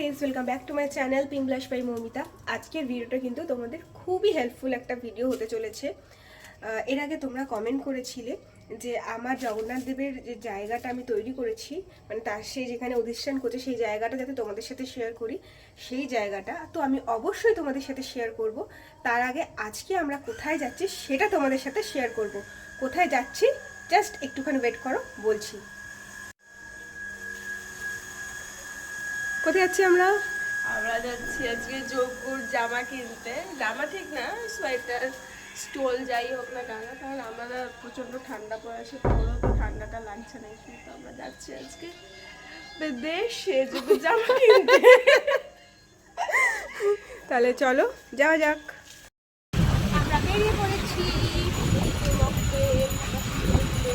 Friends welcome back to my channel pink blush by Moumita আজকের ভিডিওটা কিন্তু তোমাদের খুবই হেল্পফুল একটা ভিডিও হতে চলেছে। এর আগে তোমরা কমেন্ট করেছিলে যে আমার জগন্নাথ দেবের যে জায়গাটা আমি তৈরি করেছি মানে তার সে যেখানে অধিষ্ঠান করছে, সেই জায়গাটা যাতে তোমাদের সাথে শেয়ার করি, সেই জায়গাটা। তো আমি অবশ্যই তোমাদের সাথে শেয়ার করব। তার আগে আজকে আমরা কোথায় যাচ্ছি, সেটা তোমাদের সাথে শেয়ার করব। কোথায় যাচ্ছি জাস্ট একটুখানি ওয়েট করো, বলছি। কোথায় যাচ্ছি আমরা? আমরা যাচ্ছি আজকে যোগপুর জামা কিনতে। জামা ঠিক না সোয়েটার স্টোল যাই হোক না কেন কারণ আমাদের প্রচণ্ড ঠান্ডা পড়েছে তোরও তো ঠান্ডাটা লাগছে না কিন্তু তো আমরা যাচ্ছি আজকে। দেশে যদি জামা কিনতে। তাহলে চলো যাওয়া যাক আমরা বেরিয়ে পড়েছি রক্তে, রক্তে।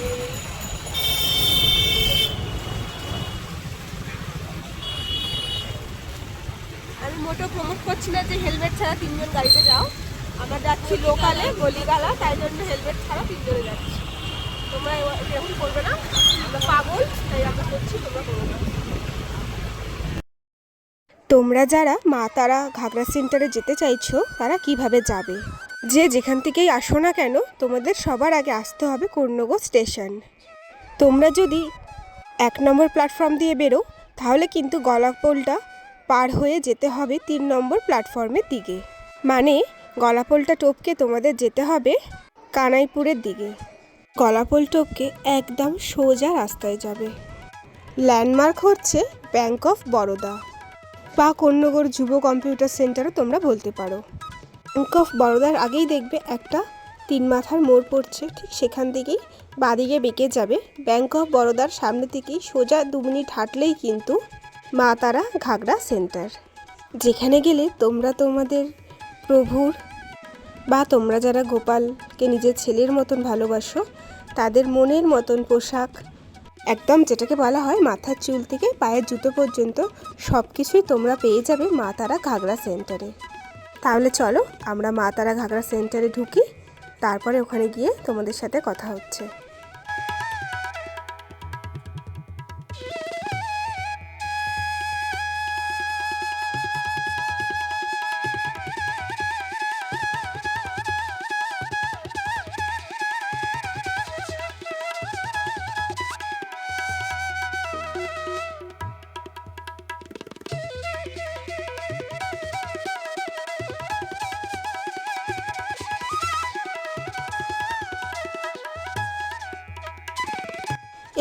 আমি মোটো প্রমোট করছি না যে হেলমেট ছাড়া তিনজন গাড়িতে যাও। আমরা যাচ্ছি লোকালে গলিগালা, তাই জন্য হেলমেট ছাড়া তিনজনে যাচ্ছি। তোমরা এরকম করবে না। আমরা পাগল, তাই আমরা করছি, তোমরা করবে না। তোমরা যারা মা তারা ঘাগরা সেন্টারে যেতে চাইছো, তারা কীভাবে যাবে? যে যেখান থেকেই আসো না কেন, তোমাদের সবার আগে আসতে হবে কর্ণগর স্টেশন। তোমরা যদি এক নম্বর প্ল্যাটফর্ম দিয়ে বেরো, তাহলে কিন্তু গলাপোলটা পার হয়ে যেতে হবে তিন নম্বর প্ল্যাটফর্মের দিকে। মানে গলাপোলটা টপকে তোমাদের যেতে হবে কানাইপুরের দিকে। গলাপোল টপকে একদম সোজা রাস্তায় যাবে। ল্যান্ডমার্ক হচ্ছে ব্যাংক অফ বরোদা বা কন্যগর যুব কম্পিউটার সেন্টারও তোমরা বলতে পারো। ব্যাংক অফ বরোদার আগেই দেখবে একটা তিন মাথার মোড় পড়ছে, ঠিক সেখান থেকেই বাদিকে বেঁকে যাবে। ব্যাংক অফ বরোদার সামনে থেকেই সোজা দু মিনিট হাঁটলেই কিন্তু মা তারা ঘাগড়া সেন্টার। যেখানে গেলে তোমরা তোমাদের প্রভুর বা তোমরা যারা গোপালকে নিজের ছেলের মতন ভালোবাসো, তাদের মনের মতন পোশাক, একদম যেটাকে বলা হয় মাথার চুল থেকে পায়ের জুতো পর্যন্ত সব কিছুই তোমরা পেয়ে যাবে মা তারা ঘাগড়া সেন্টারে। তাহলে চলো আমরা মা তারা ঘাগড়া সেন্টারে ঢুকি, তারপরে ওখানে গিয়ে তোমাদের সাথে কথা হচ্ছে।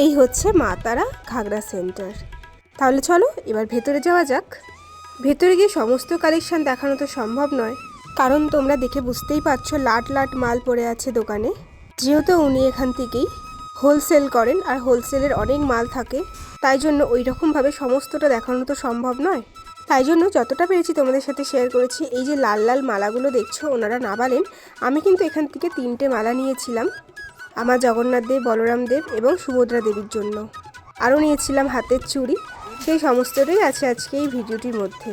এই হচ্ছে মা তারা ঘাগড়া সেন্টার তাহলে চলো, এবার ভেতরে যাওয়া যাক। ভেতরে গিয়ে সমস্ত কালেকশন দেখানো তো সম্ভব নয়, কারণ তোমরা দেখে বুঝতেই পারছ লাট লাট মাল পড়ে আছে দোকানে। যেহেতু উনি এখান থেকেই হোলসেল করেন, আর হোলসেলের অনেক মাল থাকে, তাই জন্য ওই রকমভাবে সমস্তটা দেখানো তো সম্ভব নয়। তাই জন্য যতটা পেরেছি তোমাদের সাথে শেয়ার করেছি, এই যে লাল লাল মালাগুলো দেখছ, ওনারা না বলেন, আমি কিন্তু এখান থেকে তিনটে মালা নিয়েছিলাম। আমার জগন্নাথ দেব, বলরাম দেব এবং সুভদ্রা দেবীর জন্য। আরও নিয়েছিলাম হাতের চুড়ি, সেই সমস্তটাই আছে আজকে এই ভিডিওটির মধ্যে।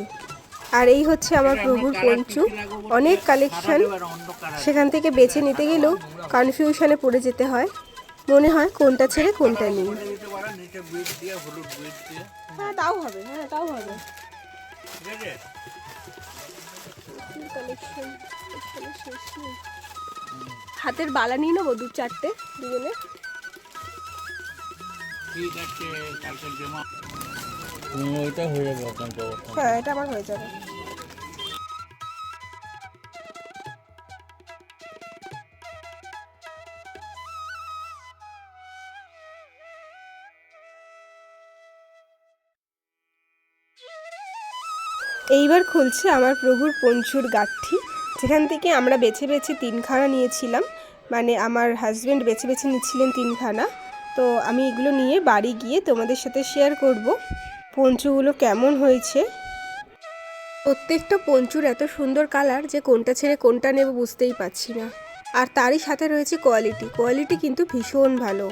আর এই হচ্ছে আমার প্রভুর পঞ্চু। অনেক কালেকশন সেখান থেকে বেছে নিতে গেলেও কনফিউশনে পড়ে যেতে হয়। মনে হয় কোনটা ছেড়ে কোনটা নিই। দিয়ে হ্যাঁ হ্যাঁ কালেকশন শেষ হাতের বালা নিয়ে নেব দু চারটে দুজনে। ওইটা হয়ে যাবে হ্যাঁ এটা আমার হয়ে যাবে। এইবার খুলছে আমার প্রভুর পঞ্চুর গাঠি। যেখান থেকে আমরা বেছে বেছে তিনখানা নিয়েছিলাম। মানে আমার হাজব্যান্ড বেছে বেছে নিচ্ছিলেন তিনখানা। তো আমি এগুলো নিয়ে বাড়ি গিয়ে তোমাদের সাথে শেয়ার করব। পঞ্চুগুলো কেমন হয়েছে? প্রত্যেকটা পঞ্চুর এত সুন্দর কালার যে কোনটা ছেড়ে কোনটা নেব বুঝতেই পারছি না। আর তারই সাথে রয়েছে কোয়ালিটি কোয়ালিটি কিন্তু ভীষণ ভালো।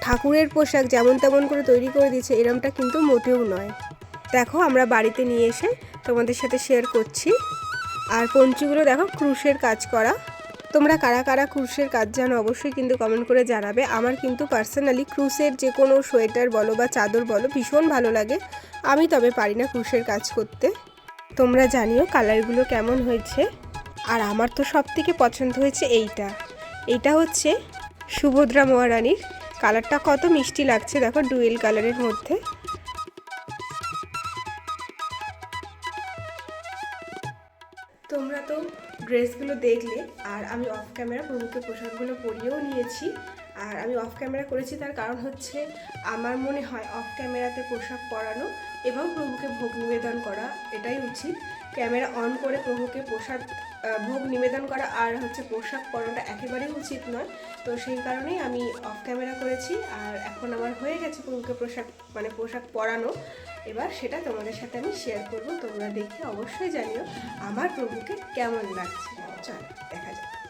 ঠাকুরের পোশাক যেমন তেমন করে তৈরি করে দিয়েছে, এরমটা কিন্তু মোটেও নয়। দেখো, আমরা বাড়িতে নিয়ে এসে তোমাদের সাথে শেয়ার করছি। আর পঞ্চুগুলো দেখো, ক্রুশের কাজ করা। তোমরা কারা কারা ক্রুশের কাজ জানো, অবশ্যই কিন্তু কমেন্ট করে জানাবে। আমার কিন্তু পার্সোনালি ক্রুশের যে কোনো সোয়েটার বলো বা চাদর বলো ভীষণ ভালো লাগে। আমি তবে পারি না ক্রুশের কাজ করতে। তোমরা জানিও কালারগুলো কেমন হয়েছে। আর আমার তো সব থেকে পছন্দ হয়েছে এইটা। এইটা হচ্ছে সুভদ্রা মহারানীর। কালারটা কত মিষ্টি লাগছে দেখো ডুয়েল কালারের মধ্যে। ড্রেসগুলো দেখলে আর আমি অফ ক্যামেরা প্রভুকে পোশাকগুলো পরিয়েও নিয়েছি। আর আমি অফ ক্যামেরা করেছি তার কারণ হচ্ছে আমার মনে হয় অফ ক্যামেরাতে পোশাক পরানো এবং প্রভুকে ভোগ নিবেদন করা এটাই উচিত। ক্যামেরা অন করে প্রভুকে পোশাক ভোগ নিবেদন করা আর হচ্ছে পোশাক পরানোটা একেবারেই উচিত নয়। তো সেই কারণেই আমি অফ ক্যামেরা করেছি আর এখন আমার হয়ে গেছে প্রভুকে পোশাক মানে পোশাক পরানো। এবার সেটা তোমাদের সাথে আমি শেয়ার করব। তোমরা দেখে অবশ্যই জানিও আমার প্রভুকে কেমন লাগছে। চল, দেখা যাক।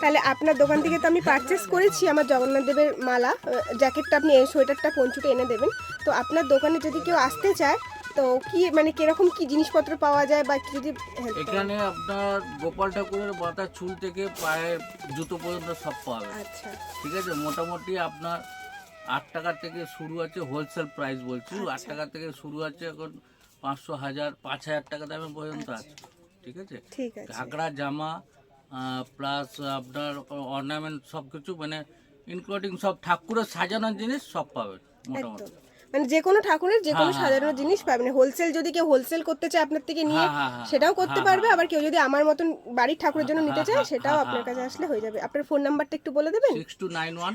তাহলে আপনার দোকান থেকে তো আমি পারচেস করেছি আমার জগন্নাথ দেবের মালা জ্যাকেটটা আপনি এই সোয়েটারটা পঞ্চুটা এনে দেবেন। তো আপনার দোকানে যদি কেউ আসতে চায় তো কি মানে কীরকম কি জিনিসপত্র পাওয়া যায় বা কি যদি এখানে আপনার গোপাল ঠাকুরের মাথার চুল থেকে পায়ের জুতো পর্যন্ত সব পাবে আচ্ছা। ঠিক আছে? মোটামুটি আপনার আট টাকা থেকে শুরু আছে হোলসেল প্রাইস বলছি। আট টাকা থেকে শুরু আছে এখন পাঁচশো হাজার পাঁচ হাজার টাকা দামে পর্যন্ত আছে। ঠিক আছে? ঠিক আছে। ঘাগড়া জামা প্লাস আপনার অর্নামেন্ট সব কিছু মানে ইনক্লুডিং সব ঠাকুরের সাজানোর জিনিস সব পাবেন মোটামুটি। মানে যে কোনো ঠাকুরের যে কোনো সাজানোর সাজানো হ্যাঁ, জিনিস পাবেন। হোলসেল যদি কেউ হোলসেল করতে চায় আপনার থেকে নিয়ে হ্যাঁ, হ্যাঁ, হ্যাঁ। সেটাও করতে হ্যাঁ, পারবে। হ্যাঁ। আবার কেউ যদি আমার মতন বাড়ির ঠাকুরের জন্য নিতে হ্যাঁ, চায় হ্যাঁ, সেটাও হ্যাঁ, আপনার হ্যাঁ, কাছে আসলে হয়ে যাবে। আপনার ফোন নাম্বারটা একটু বলে দেবেন? Six two nine one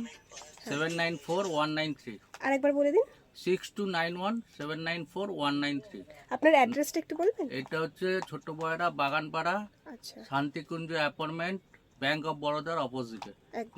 seven nine four one nine three আরেকবার বলে দিন। Six two nine one seven nine four one nine three আপনার অ্যাড্রেসটা একটু বলবেন? এটা হচ্ছে ছোট্ট বয়রা বাগানপাড়া আচ্ছা। শান্তিকুঞ্জ অ্যাপার্টমেন্ট ব্যাংক অফ বরোদার অপোজিটে।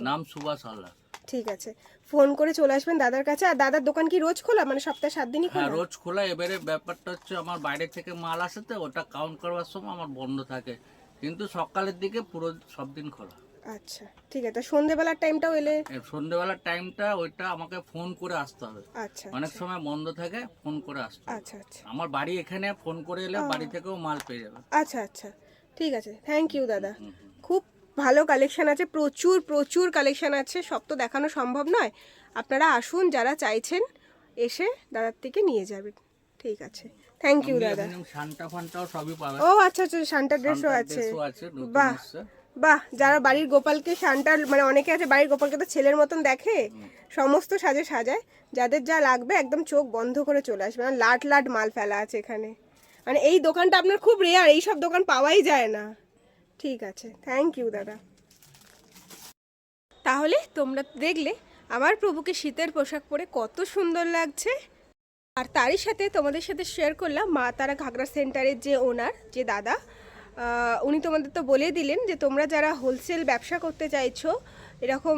নাম সুভাষ হালদার। ঠিক আছে। ফোন করে চলে আসবেন দাদার কাছে। আর দাদার দোকান কি রোজ খোলা? মানে সপ্তাহে সাত দিনই হ্যাঁ খোলা রোজ খোলা। এবারে ব্যাপারটা হচ্ছে আমার বাইরে থেকে মাল আসে তো ওটা কাউন্ট করবার সময় আমার বন্ধ থাকে। কিন্তু সকালের দিকে পুরো সব দিন খোলা। আচ্ছা ঠিক আছে। সন্ধেবেলার টাইমটাও এলে? সন্ধ্যেবেলার টাইমটা ওইটা আমাকে ফোন করে আসতে হবে। আচ্ছা অনেক সময় বন্ধ থাকে ফোন করে আসতে আচ্ছা আচ্ছা। আমার বাড়ি এখানে ফোন করে এলে বাড়ি থেকেও মাল পেয়ে যাবে। আচ্ছা আচ্ছা। ঠিক আছে। থ্যাংক ইউ দাদা। খুব ভালো কালেকশন আছে প্রচুর প্রচুর কালেকশন আছে। সব তো দেখানো সম্ভব নয়। আপনারা আসুন যারা চাইছেন এসে দাদার থেকে নিয়ে যাবেন। ঠিক আছে। থ্যাংক ইউ দাদা। ও আচ্ছা আচ্ছা শান্তা ড্রেসও আছে। বাহ। বাহ, যারা বাড়ির গোপালকে শান্তার মানে অনেকে আছে বাড়ির গোপালকে তো ছেলের মতন দেখে, সমস্ত সাজে সাজায়, যাদের যা লাগবে একদম চোখ বন্ধ করে চলে আসবে। মানে লাট লাট মাল ফেলা আছে এখানে। মানে এই দোকানটা আপনার খুব রেয়ার এই সব দোকান পাওয়াই যায় না। ঠিক আছে থ্যাংক ইউ দাদা। তাহলে তোমরা দেখলে, আমার প্রভুকে শীতের পোশাক পরে কত সুন্দর লাগছে। আর তারই সাথে তোমাদের সাথে শেয়ার করলাম মা তারা ঘাগরা সেন্টারের যে ওনার যে দাদা উনি তোমাদের তো বলে দিলেন যে তোমরা যারা হোলসেল ব্যবসা করতে চাইছো, এরকম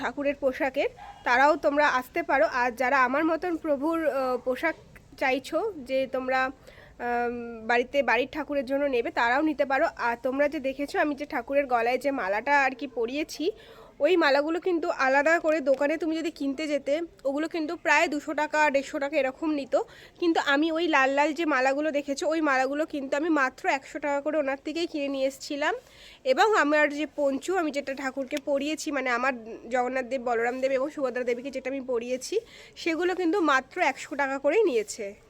ঠাকুরের পোশাকের, তারাও তোমরা আসতে পারো। আর যারা আমার মতন প্রভুর পোশাক চাইছো যে তোমরা বাড়িতে, বাড়ির ঠাকুরের জন্য নেবে, তারাও নিতে পারো। আর তোমরা যে দেখেছ, আমি যে ঠাকুরের গলায় যে মালাটা আর কি পরিয়েছি ওই মালাগুলো কিন্তু আলাদা করে দোকানে তুমি যদি কিনতে যেতে, ওগুলো কিন্তু প্রায় দুশো টাকা, দেড়শো টাকা এরকম নিত। কিন্তু আমি ওই লাল লাল যে মালাগুলো দেখেছ, ওই মালাগুলো কিন্তু আমি মাত্র একশো টাকা করে ওনার থেকেই কিনে নিয়ে এসেছিলাম। এবং আমার যে পঞ্চু, আমি যেটা ঠাকুরকে পরিয়েছি মানে আমার জগন্নাথ দেব, বলরাম দেব এবং সুভদ্রা দেবীকে যেটা আমি পরিয়েছি, সেগুলো কিন্তু মাত্র একশো টাকা করেই নিয়েছে।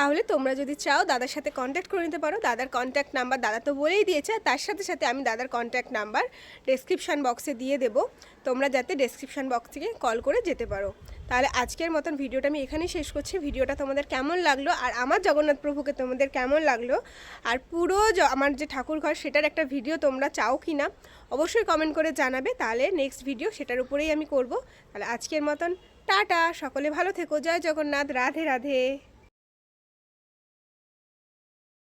তাহলে তোমরা যদি চাও দাদার সাথে কন্ট্যাক্ট করে নিতে পারো। দাদার কন্ট্যাক্ট নাম্বার দাদা তো বলেই দিয়েছে তার সাথে সাথে আমি দাদার কন্ট্যাক্ট নাম্বার ডেসক্রিপশান বক্সে দিয়ে দেবো। তোমরা যাতে ডেসক্রিপশান বক্স থেকে কল করে যেতে পারো। তাহলে আজকের মতন ভিডিওটা আমি এখানেই শেষ করছি। ভিডিওটা তোমাদের কেমন লাগল, আর আমার জগন্নাথ প্রভুকে তোমাদের কেমন লাগল, আর পুরো আমার যে ঠাকুর ঘর সেটার একটা ভিডিও তোমরা চাও কি না অবশ্যই কমেন্ট করে জানাবে। তাহলে নেক্সট ভিডিও সেটার উপরেই আমি করব। তাহলে আজকের মতন টাটা, সকলে ভালো থেকো। জয় জগন্নাথ। রাধে রাধে।